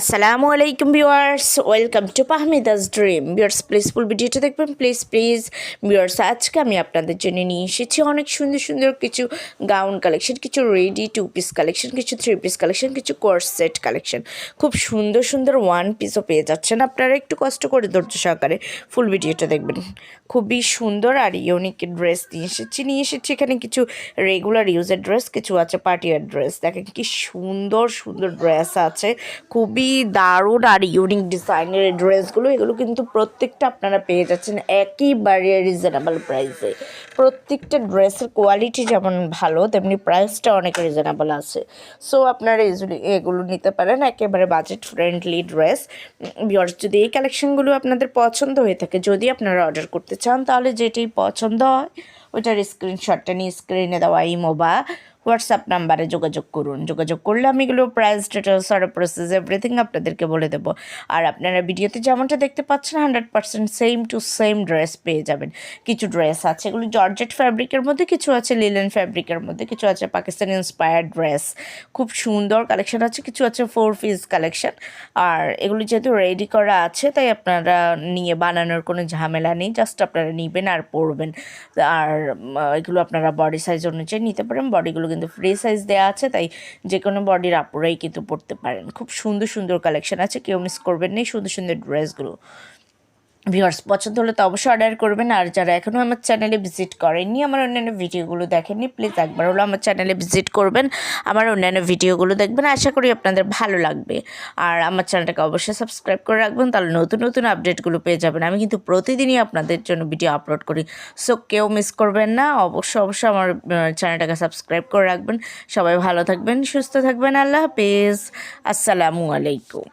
আসসালামু আলাইকুম viewers welcome to পাহমিদাস ড্রিম ভিউয়ার্স প্লিজ ফুল ভিডিওটা দেখবেন। প্লিজ প্লিজ ভিউয়ার্স আজকে আমি আপনাদের জন্য নিয়ে এসেছি অনেক সুন্দর সুন্দর কিছু গাউন কালেকশন কিছু রেডি টু পিস কালেকশন কিছু থ্রি পিস কালেকশন কিছু কোর্স সেট কালেকশন খুব সুন্দর সুন্দর ওয়ান পিসও পেয়ে যাচ্ছেন। আপনারা একটু কষ্ট করে ধৈর্য সহকারে ফুল ভিডিওটা দেখবেন। খুবই সুন্দর আর ইউনিক ড্রেস নিয়ে এসেছি নিয়ে এসেছি এখানে কিছু রেগুলার ইউজের ড্রেস কিছু আছে পার্টিয়ার ড্রেস দেখেন কি সুন্দর সুন্দর ড্রেস আছে। খুবই দারুণ আর ইউনিক ডিজাইনের ড্রেসগুলো এগুলো কিন্তু প্রত্যেকটা আপনারা পেয়ে যাচ্ছেন একেবারে রিজনেবল প্রাইসে প্রত্যেকটা ড্রেসের কোয়ালিটি যেমন ভালো, তেমনি প্রাইসটা অনেক রিজনেবল আছে। সো আপনারা ইজিলি এগুলো নিতে পারেন, একেবারে বাজেট ফ্রেন্ডলি ড্রেস বিয়ার্স যদি এই কালেকশনগুলো আপনাদের পছন্দ হয়ে থাকে, যদি আপনারা অর্ডার করতে চান, তাহলে যেটি পছন্দ হয়, ওইটার স্ক্রিনশটটা নিয়ে স্ক্রিনে দেওয়া ইমো বা হোয়াটসঅ্যাপ নাম্বারে যোগাযোগ করুন। যোগাযোগ করলে আমি এগুলো প্রাইস ডিটেলস আর প্রসেস এভরিথিং আপনাদেরকে বলে দেবো। আর আপনারা ভিডিওতে যেমনটা দেখতে পাচ্ছেন hundred percent same to same dress পেয়ে যাবেন। কিছু ড্রেস আছে, এগুলো জর্জেট ফ্যাব্রিকের মধ্যে কিছু আছে লিলেন ফ্যাব্রিকের মধ্যে কিছু আছে পাকিস্তানি ইন্সপায়ার্ড ড্রেস খুব সুন্দর কালেকশন আছে, কিছু আছে ফোর পিস কালেকশন আর এগুলো যেহেতু রেডি করা আছে, তাই আপনারা নিয়ে বানানোর কোনো ঝামেলা নেই জাস্ট আপনারা নেবেন আর পরবেন। আর এগুলো আপনারা বডি সাইজ অনুযায়ী নিতে পারেন বডিগুলো কিন্তু ফ্রি সাইজ দেওয়া আছে, তাই যে কোনো বডির আপুরাই কিন্তু পড়তে পারেন। খুব সুন্দর সুন্দর কালেকশন আছে, কেউ মিস করবেন না সুন্দর সুন্দর ড্রেসগুলো ভিউয়ার্স পছন্দ হলে তো অবশ্যই অর্ডার করবেন। আর যারা এখনও আমার চ্যানেলে ভিজিট করেননি, আমার অন্যান্য ভিডিওগুলো দেখেননি প্লিজ একবার হলো আমার চ্যানেলে ভিজিট করবেন। আমার অন্যান্য ভিডিওগুলো দেখবেন, আশা করি আপনাদের ভালো লাগবে। আর আমার চ্যানেলটাকে অবশ্যই সাবস্ক্রাইব করে রাখবেন, তাহলে নতুন নতুন আপডেটগুলো পেয়ে যাবেন। আমি কিন্তু প্রতিদিনই আপনাদের জন্য ভিডিও আপলোড করি। সো কেউ মিস করবেন না, অবশ্যই অবশ্যই আমার চ্যানেলটাকে সাবস্ক্রাইব করে রাখবেন। সবাই ভালো থাকবেন, সুস্থ থাকবেন, আল্লাহ হাফেজ। আসসালামু আলাইকুম।